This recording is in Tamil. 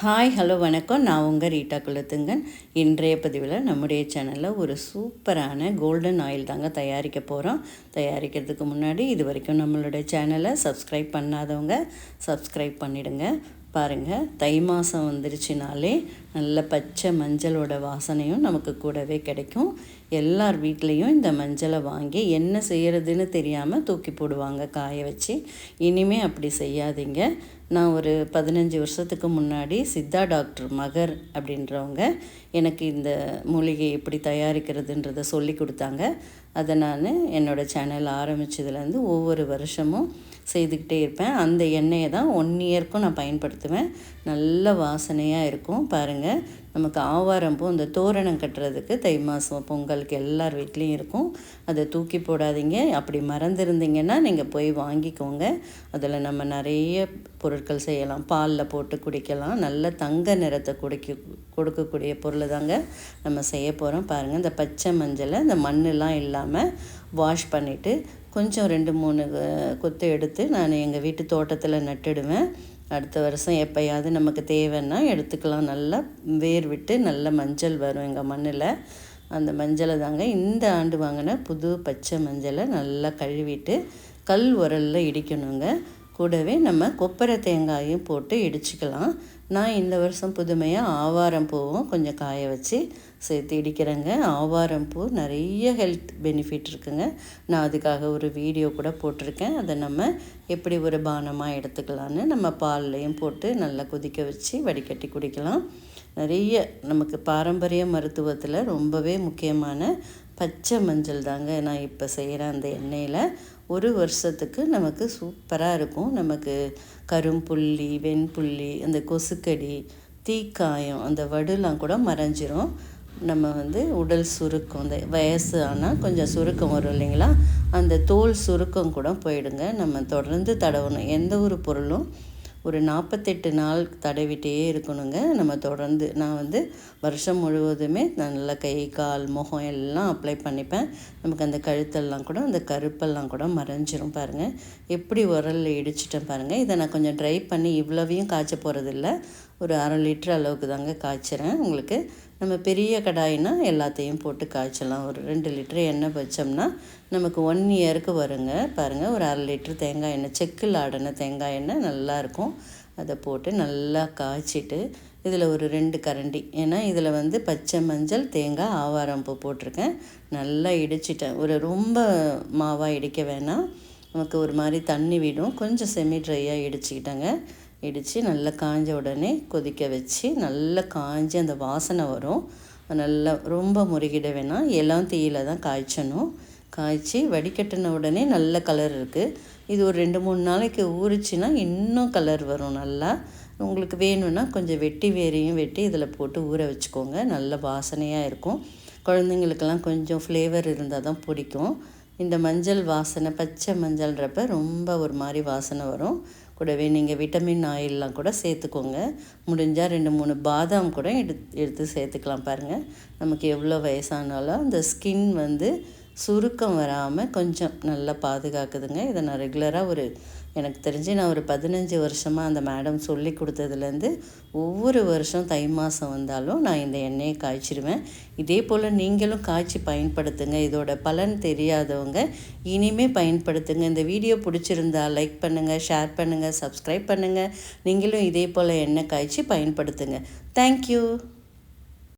ஹாய் ஹலோ வணக்கம். நான் உங்கள் ரீட்டா குலத்துங்கன். இன்றைய பதிவில் நம்முடைய சேனலில் ஒரு சூப்பரான கோல்டன் ஆயில் தாங்க தயாரிக்க போகிறோம் தயாரிக்கிறதுக்கு முன்னாடி இது வரைக்கும் நம்மளுடைய சேனலை சப்ஸ்கிரைப் பண்ணாதவங்க சப்ஸ்கிரைப் பண்ணிடுங்க. பாருங்கள் தை மாதம் வந்துருச்சுனாலே நல்ல பச்சை மஞ்சளோட வாசனையும் நமக்கு கூடவே கிடைக்கும். எல்லார் வீட்லேயும் இந்த மஞ்சளை வாங்கி என்ன செய்கிறதுன்னு தெரியாமல் தூக்கி போடுவாங்க காய வச்சு. இனிமே அப்படி செய்யாதீங்க. நான் ஒரு பதினஞ்சு வருஷத்துக்கு முன்னாடி சித்தா டாக்டர் மகர் அப்படின்றவங்க எனக்கு இந்த மூலிகை எப்படி தயாரிக்கிறதுன்றதை சொல்லி கொடுத்தாங்க. அதை நான் என்னோடய சேனல் ஆரம்பித்ததுலேருந்து ஒவ்வொரு வருஷமும் செய்துக்கிட்டே இருப்பேன். அந்த எண்ணெயை தான் ஒன் இயர்க்கும் நான் பயன்படுத்துவேன். நல்ல வாசனையாக இருக்கும். பாருங்கள் நமக்கு ஆவாரம்பூ இந்த தோரணம் கட்டுறதுக்கு தை மாதம் பொங்கலுக்கு எல்லார் வீட்லேயும் இருக்கும். அதை தூக்கி போடாதீங்க. அப்படி மறந்துருந்தீங்கன்னா நீங்கள் போய் வாங்கிக்கோங்க. அதில் நம்ம நிறைய பொருட்கள் செய்யலாம். பாலில் போட்டு குடிக்கலாம். நல்ல தங்க நிறத்தை குடிக்க கொடுக்கக்கூடிய பொருள் தாங்க நம்ம செய்ய போகிறோம் பாருங்கள் இந்த பச்சை மஞ்சளை இந்த மண்ணெலாம் இல்லாமல் வாஷ் பண்ணிவிட்டு கொஞ்சம் ரெண்டு மூணு கொத்து எடுத்து நான் எங்கள் வீட்டு தோட்டத்தில் நட்டுடுவேன். அடுத்த வருஷம் எப்போயாவது நமக்கு தேவைன்னா எடுத்துக்கலாம். நல்லா வேர் விட்டு நல்ல மஞ்சள் வரும் எங்கள் மண்ணில். அந்த மஞ்சளை தாங்க இந்த ஆண்டு வாங்கின புது பச்சை மஞ்சளை நல்லா கழுவிட்டு கல் உரலில் இடிக்கணுங்க. கூடவே நம்ம கொப்பரை தேங்காயும் போட்டு இடிச்சுக்கலாம். நான் இந்த வருஷம் புதுமையாக ஆவாரம் பூவும் கொஞ்சம் காய வச்சு சேர்த்து இடிக்கிறேங்க. ஆவாரம் பூ நிறைய ஹெல்த் பெனிஃபிட் இருக்குங்க. நான் அதுக்காக ஒரு வீடியோ கூட போட்டிருக்கேன். அதை நம்ம எப்படி ஒரு பானமாக எடுத்துக்கலான்னு நம்ம பால்லையும் போட்டு நல்லா கொதிக்க வச்சு வடிகட்டி குடிக்கலாம். நிறைய நமக்கு பாரம்பரிய மருத்துவத்தில் ரொம்பவே முக்கியமான பச்சை மஞ்சள் தாங்க நான் இப்போ செய்கிறேன் அந்த எண்ணெயில். ஒரு வருஷத்துக்கு நமக்கு சூப்பராக இருக்கும். நமக்கு கரும்புள்ளி வெண்புள்ளி அந்த கொசுக்கடி தீக்காயம் அந்த வடுலாம் கூட மறைஞ்சிரும். நம்ம வந்து உடல் சுருக்கம் இந்த வயசு ஆனால் கொஞ்சம் சுருக்கம் வரும் இல்லைங்களா? அந்த தோல் சுருக்கம் கூட போயிடுங்க. நம்ம தொடர்ந்து தடவணும். எந்த ஒரு பொருளும் ஒரு நாற்பத்தெட்டு நாள் தடவிட்டே இருக்கணுங்க. நம்ம தொடர்ந்து நான் வந்து வருஷம் முழுவதுமே நல்லா கை கால் முகம் எல்லாம் அப்ளை பண்ணிப்பேன். நமக்கு அந்த கழுத்தெல்லாம் கூட அந்த கருப்பெல்லாம் கூட மறைஞ்சிரும் பாருங்கள் எப்படி உரலில் இடிச்சிட்டேன் பாருங்கள் இதை நான் கொஞ்சம் ட்ரை பண்ணி இவ்வளவையும் காய்ச்ச போகிறதில்ல ஒரு அரை லிட்டர் அளவுக்கு தாங்க காய்ச்சிறேன். உங்களுக்கு நம்ம பெரிய கடாயினா எல்லாத்தையும் போட்டு காய்ச்சலாம். ஒரு ரெண்டு லிட்டர் எண்ணெய் வச்சோம்னா நமக்கு ஒன் இயருக்கு வருங்க. பாருங்கள் ஒரு அரை லிட்டர் தேங்காய் எண்ணெய் செக்கில் ஆடின தேங்காய் எண்ணெய் நல்லாயிருக்கும் அதை போட்டு நல்லா காய்ச்சிட்டு இதில் ஒரு ரெண்டு கரண்டி. ஏன்னா இதில் வந்து பச்சை மஞ்சள் தேங்காய் ஆவாரம் பூ போட்டிருக்கேன். நல்லா இடிச்சிட்டேன். ஒரு ரொம்ப மாவாக இடிக்க வேணாம். நமக்கு ஒரு மாதிரி தண்ணி விடும். கொஞ்சம் செமி ட்ரையாக இடிச்சிக்கிட்டேங்க. இடித்து நல்லா காஞ்ச உடனே கொதிக்க வச்சு நல்லா காஞ்சி அந்த வாசனை வரும். நல்லா ரொம்ப முறுகிட வேணாம். எல்லாம் தீயில தான் காய்ச்சணும். காய்ச்சி வடிகட்டின உடனே நல்ல கலர் இருக்குது இது ஒரு ரெண்டு மூணு நாளைக்கு ஊறிச்சின்னா இன்னும் கலர் வரும் நல்லா. உங்களுக்கு வேணும்னா கொஞ்சம் வெட்டி வேரையும் வெட்டி இதில் போட்டு ஊற வச்சுக்கோங்க. நல்ல வாசனையாக இருக்கும். குழந்தைங்களுக்கெல்லாம் கொஞ்சம் ஃப்ளேவர் இருந்தால் தான் பிடிக்கும். இந்த மஞ்சள் வாசனை பச்சை மஞ்சள்ன்றப்ப ரொம்ப ஒரு மாதிரி வாசனை வரும். கூடவே நீங்கள் விட்டமின் ஆயிலெலாம் கூட சேர்த்துக்கோங்க. முடிஞ்சால் ரெண்டு மூணு பாதாம் கூட எடுத்து எடுத்து சேர்த்துக்கலாம் பாருங்கள் நமக்கு எவ்வளோ வயசானாலும் அந்த ஸ்கின் வந்து சுருக்கம் வராமல் கொஞ்சம் நல்லா பாதுகாக்குதுங்க. இதை நான் ரெகுலராக ஒரு எனக்கு தெரிஞ்சு நான் ஒரு பதினஞ்சு வருஷமாக அந்த மேடம் சொல்லி கொடுத்ததுலேருந்து ஒவ்வொரு வருஷம் தை மாதம் வந்தாலும் நான் இந்த எண்ணெயை காய்ச்சிடுவேன் இதே போல் நீங்களும் காய்ச்சி பயன்படுத்துங்க. இதோட பலன் தெரியாதவங்க இனிமேல் பயன்படுத்துங்க. இந்த வீடியோ பிடிச்சிருந்தா லைக் பண்ணுங்கள் ஷேர் பண்ணுங்கள் சப்ஸ்கிரைப் பண்ணுங்கள் நீங்களும் இதே போல் எண்ணெய் காய்ச்சி பயன்படுத்துங்க. தேங்க்யூ.